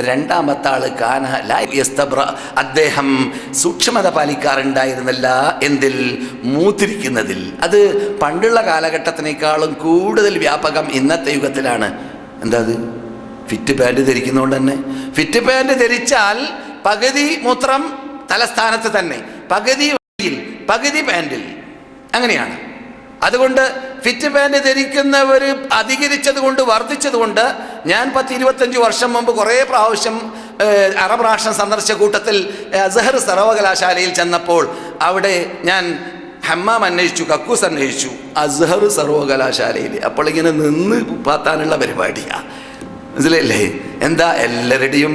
രണ്ടാമത്തെ ആൾ കാന അദ്ദേഹം സൂക്ഷ്മത പാലിക്കാറുണ്ടായിരുന്നില്ല എന്തിൽ? മൂത്തിരിക്കുന്നതിൽ. അത് പണ്ടുള്ള കാലഘട്ടത്തിനേക്കാളും കൂടുതൽ വ്യാപകം ഇന്നത്തെ യുഗത്തിലാണ്. എന്താ അത്? ഫിറ്റ് പാന്റ് ധരിക്കുന്നതുകൊണ്ട് തന്നെ. ഫിറ്റ് പാന്റ് ധരിച്ചാൽ പകുതി മൂത്രം തലസ്ഥാനത്ത് തന്നെ. പകുതി പകുതി പാൻറിൽ. അങ്ങനെയാണ്. അതുകൊണ്ട് ഫിറ്റ് പാന്റ് ധരിക്കുന്നവർ അധികരിച്ചത് കൊണ്ട് വർദ്ധിച്ചത് കൊണ്ട് ഞാൻ പത്ത് ഇരുപത്തഞ്ച് വർഷം മുമ്പ് കുറേ പ്രാവശ്യം അറബ് രാഷ്ട്രം സന്ദർശിച്ച കൂട്ടത്തിൽ അസഹർ സർവകലാശാലയിൽ ചെന്നപ്പോൾ അവിടെ ഞാൻ ഹമ്മാം അന്വേഷിച്ചു കക്കൂസ് അന്വേഷിച്ചു അസഹർ സർവകലാശാലയിൽ. അപ്പോൾ ഇങ്ങനെ നിന്ന് പാത്താനുള്ള പരിപാടിയാ. മനസ്സിലല്ലേ എന്താ എല്ലാവരുടെയും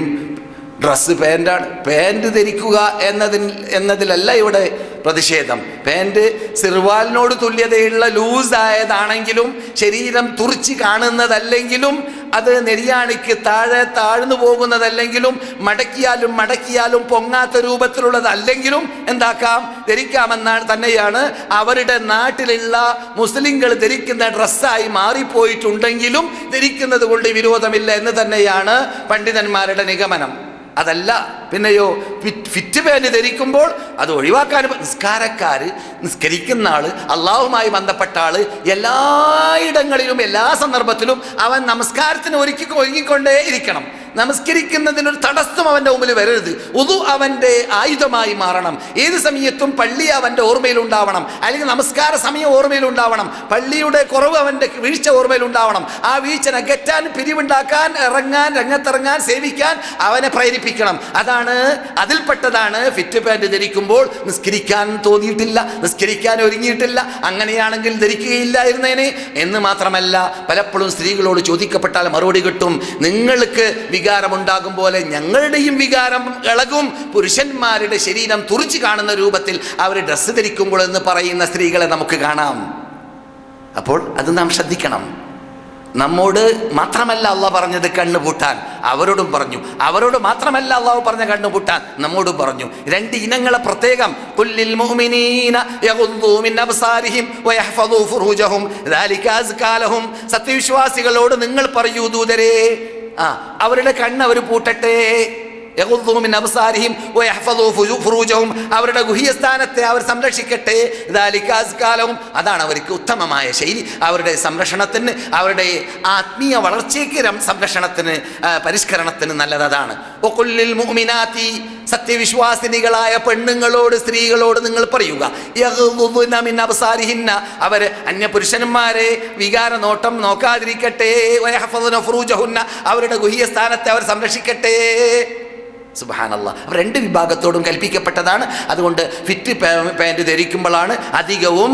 ഡ്രസ്സ് പാന്റാണ് പാന്റ് ധരിക്കുക എന്നതിൽ എന്നതിലല്ല ഇവിടെ പ്രതിഷേധം. പാന്റ് സിർവാലിനോട് തുല്യതയുള്ള ലൂസ് ആയതാണെങ്കിലും ശരീരം തുറിച്ച് കാണുന്നതല്ലെങ്കിലും അത് നെരിയാണിക്ക് താഴെ താഴ്ന്നു പോകുന്നതല്ലെങ്കിലും മടക്കിയാലും മടക്കിയാലും പൊങ്ങാത്ത രൂപത്തിലുള്ളതല്ലെങ്കിലും എന്താക്കാം? ധരിക്കാമെന്നാണ് തന്നെയാണ് അവരുടെ നാട്ടിലുള്ള മുസ്ലിങ്ങൾ ധരിക്കുന്ന ഡ്രസ്സായി മാറിപ്പോയിട്ടുണ്ടെങ്കിലും ധരിക്കുന്നത് കൊണ്ട് വിരോധമില്ല എന്ന് തന്നെയാണ് പണ്ഡിതന്മാരുടെ നിഗമനം. അതല്ല പിന്നെയോ ഫിറ്റ് പേന് ധരിക്കുമ്പോൾ അത് ഒഴിവാക്കാൻ നിസ്കാരക്കാർ നിസ്കരിക്കുന്ന ആൾ അള്ളാഹുമായി ബന്ധപ്പെട്ട ആൾ എല്ലായിടങ്ങളിലും എല്ലാ സന്ദർഭത്തിലും അവൻ നമസ്കാരത്തിന് ഒരുക്കി ഒരുങ്ങിക്കൊണ്ടേ ഇരിക്കണം നമസ്കരിക്കുന്നതിനൊരു തടസ്സം അവന്റെ മുമ്പിൽ വരരുത്. ഉതു അവന്റെ ആയുധമായി മാറണം. ഏത് സമയത്തും പള്ളി അവന്റെ ഓർമ്മയിൽ ഉണ്ടാവണം. അല്ലെങ്കിൽ നമസ്കാര സമയം ഓർമ്മയിൽ ഉണ്ടാവണം. പള്ളിയുടെ കുറവ് അവന്റെ വീഴ്ച ഓർമ്മയിൽ ഉണ്ടാവണം. ആ വീഴ്ച നകറ്റാൻ പിരിവുണ്ടാക്കാൻ ഇറങ്ങാൻ രംഗത്തിറങ്ങാൻ സേവിക്കാൻ അവനെ പ്രേരിപ്പിക്കണം. അതാണ് അതിൽപ്പെട്ടതാണ് ഫിറ്റ് പാന്റ് ധരിക്കുമ്പോൾ നിസ്കരിക്കാൻ തോന്നിയിട്ടില്ല നിസ്കരിക്കാൻ ഒരുങ്ങിയിട്ടില്ല അങ്ങനെയാണെങ്കിൽ ധരിക്കുകയില്ലായിരുന്നേനെ എന്ന് മാത്രമല്ല പലപ്പോഴും സ്ത്രീകളോട് ചോദിക്കപ്പെട്ടാൽ മറുപടി കിട്ടും. നിങ്ങൾക്ക് വികാരമുണ്ടാകും പോലെ ഞങ്ങളുടെയും വികാരം ഇളകും. പുരുഷന്മാരുടെ ശരീരം തുറിച്ചു കാണുന്ന രൂപത്തിൽ അവർ ഡ്രസ്സ് ധരിക്കുമ്പോൾ എന്ന് പറയുന്ന സ്ത്രീകളെ നമുക്ക് കാണാം. അപ്പോൾ അത് നാം ശ്രദ്ധിക്കണം. നമ്മോട് മാത്രമല്ല അള്ള പറഞ്ഞത് കണ്ണു പൂട്ടാൻ. അവരോടും പറഞ്ഞു. അവരോട് മാത്രമല്ല അള്ളാഹു പറഞ്ഞ കണ്ണു പൂട്ടാൻ. നമ്മോടും പറഞ്ഞു. രണ്ട് ഇനങ്ങളെ പ്രത്യേകം. സത്യവിശ്വാസികളോട് നിങ്ങൾ പറയൂ ദൂതരേ. ആ അവരുടെ കണ്ണ് അവർ പൂട്ടട്ടെ. അവരുടെ ഗുഹ്യസ്ഥാനത്തെ അവർ സംരക്ഷിക്കട്ടെ. കാലവും അതാണ് അവർക്ക് ഉത്തമമായ ശൈലി. അവരുടെ സംരക്ഷണത്തിന് അവരുടെ ആത്മീയ വളർച്ചയ്ക്ക് സംരക്ഷണത്തിന് പരിഷ്കരണത്തിന് നല്ലത് അതാണ്. മുഅ്മിനാത്തി സത്യവിശ്വാസിനികളായ പെണ്ണുങ്ങളോട് സ്ത്രീകളോട് നിങ്ങൾ പറയുക. അവർ അന്യപുരുഷന്മാരെ വികാര നോട്ടം നോക്കാതിരിക്കട്ടെ അവരുടെ ഗുഹ്യസ്ഥാനത്തെ അവർ സംരക്ഷിക്കട്ടെ. സുബാനല്ല രണ്ട് വിഭാഗത്തോടും കൽപ്പിക്കപ്പെട്ടതാണ്. അതുകൊണ്ട് ഫിറ്റ് പാന്റ് ധരിക്കുമ്പോഴാണ് അധികവും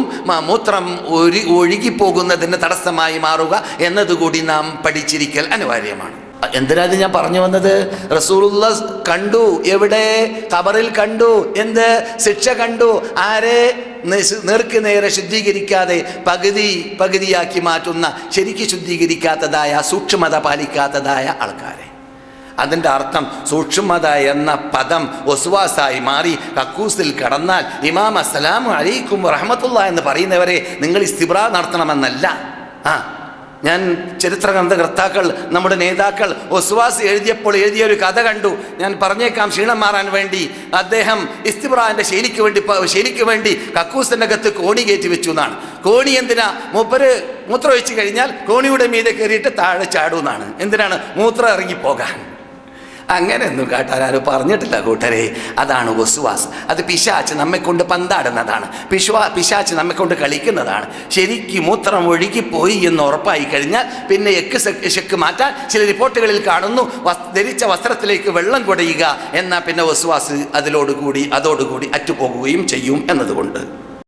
മൂത്രം ഒരു ഒഴുകിപ്പോകുന്നതിന് തടസ്സമായി മാറുക എന്നതുകൂടി നാം പഠിച്ചിരിക്കൽ അനിവാര്യമാണ്. എന്തിനാ ഇത് ഞാൻ പറഞ്ഞു വന്നത്? റസൂലുള്ള കണ്ടു. എവിടെ? കബറിൽ കണ്ടു. എന്ത്? ശിക്ഷ കണ്ടു. ആരെ? നേർക്ക് നേരെ ശുദ്ധീകരിക്കാതെ പകുതി പകുതിയാക്കി മാറ്റുന്ന ശരിക്ക് ശുദ്ധീകരിക്കാത്തതായ സൂക്ഷ്മത പാലിക്കാത്തതായ ആൾക്കാരെ. അതിന്റെ അർത്ഥം സൂക്ഷ്മത എന്ന പദം ഒസ്വാസായി മാറി കക്കൂസിൽ കടന്നാൽ ഇമാം അസ്സലാമു അലൈക്കും റഹമത്തുള്ള എന്ന് പറയുന്നവരെ നിങ്ങൾ ഇസ്തിബ്ര നടത്തണമെന്നല്ല. ആ ഞാൻ ചരിത്ര ഗ്രന്ഥകർത്താക്കൾ നമ്മുടെ നേതാക്കൾ ഒസ്വാസ് എഴുതിയപ്പോൾ എഴുതിയ ഒരു കഥ കണ്ടു. ഞാൻ പറഞ്ഞേക്കാം ക്ഷീണം മാറാൻ വേണ്ടി. അദ്ദേഹം ഇസ്തിബ്രാന്റെ ശൈലിക്ക് വേണ്ടി ശൈലിക്ക് വേണ്ടി കക്കൂസിന്റെ അകത്ത് കോണി കയറ്റി വെച്ചു എന്നാണ്. കോണി എന്തിനാ? മൂപ്പര് ഒഴിച്ചു കഴിഞ്ഞാൽ കോണിയുടെ മീതെ കയറിയിട്ട് താഴെ ചാടൂ എന്നാണ്. എന്തിനാണ്? മൂത്രം ഇറങ്ങിപ്പോകാൻ. അങ്ങനെയൊന്നും കാട്ടാൻ ആരും പറഞ്ഞിട്ടില്ല കൂട്ടരെ. അതാണ് വസുവാസ്. അത് പിശാച്ച് നമ്മെ കൊണ്ട് പന്താടുന്നതാണ്. പിശ്വാ പിശാച്ച് നമ്മെ കൊണ്ട് കളിക്കുന്നതാണ്. ശരിക്കും മൂത്രം ഒഴുകിപ്പോയി എന്ന് ഉറപ്പായി കഴിഞ്ഞാൽ പിന്നെ എക്ക് ശക്ക് മാറ്റാൻ ചില റിപ്പോർട്ടുകളിൽ കാണുന്നു. ധരിച്ച വസ്ത്രത്തിലേക്ക് വെള്ളം കുടയുക എന്നാൽ പിന്നെ വസുവാസ് അതിലോടുകൂടി അതോടുകൂടി അറ്റുപോകുകയും ചെയ്യും എന്നതുകൊണ്ട്.